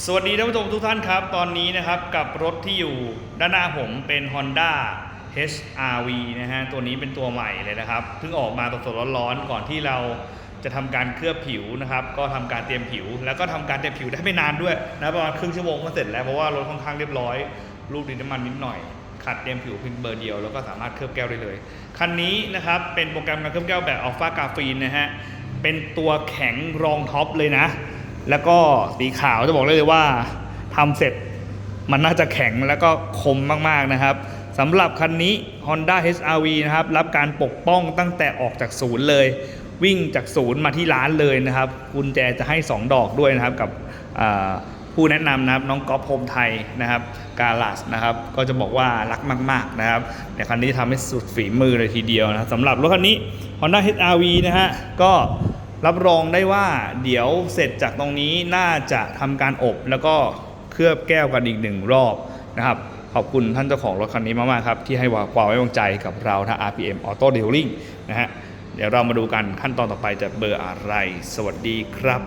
สวัสดีท่านผู้ชมทุกท่านครับ ตอนนี้นะครับกับรถที่อยู่ด้านหน้าผมเป็น Honda HRV นะฮะ ตัวนี้เป็นตัวใหม่เลยนะครับเพิ่งออกมาสดๆร้อนๆก่อนที่เราจะทำการเคลือบผิวนะครับ ก็ทำการเตรียมผิว แล้วก็ทำการเตรียมผิวได้ไม่นานด้วยนะประมาณครึ่งชั่วโมงก็เสร็จแล้วเพราะว่ารถค่อนข้างเรียบร้อยรูปดินน้ำมันนิดหน่อยขัดเตรียมผิวเพียงเบอร์เดียวแล้วก็สามารถเคลือบแก้วได้เลยคันนี้นะครับเป็นโปรแกรมการเคลือบแก้วแบบอัลฟากาฟีนนะฮะเป็นตัวแข็งรองท็อปเลยนะ แล้วก็สีขาวจะบอกเลยว่าทำเสร็จมันน่าจะแข็งแล้วก็คมมากๆนะครับสำหรับคันนี้ Honda HRV นะครับ รับการปกป้องตั้งแต่ออกจากศูนย์เลย วิ่งจากศูนย์มาที่ร้านเลยนะครับกุญแจจะให้ 2 ดอกด้วยนะครับกับผู้แนะนำนะครับน้องก๊อฟพรมไทยนะครับกาลาสนะครับ ก็จะบอกว่ารักมาก ๆนะครับในคันนี้ทำให้สุดฝีมือเลยทีเดียวนะสำหรับรถคันนี้ Honda HRV นะฮะก็ รับรองได้ว่าเดี๋ยวเสร็จจากตรงนี้น่าจะทำการอบ แล้วก็เคลือบแก้วกันอีกหนึ่งรอบนะครับขอบคุณท่านเจ้าของรถคันนี้มากๆครับ ที่ให้ความไว้วางใจกับเราทาง RPM Auto Detailing นะฮะเดี๋ยวเรามาดูกันขั้นตอนต่อไปจะเบอร์อะไร สวัสดีครับ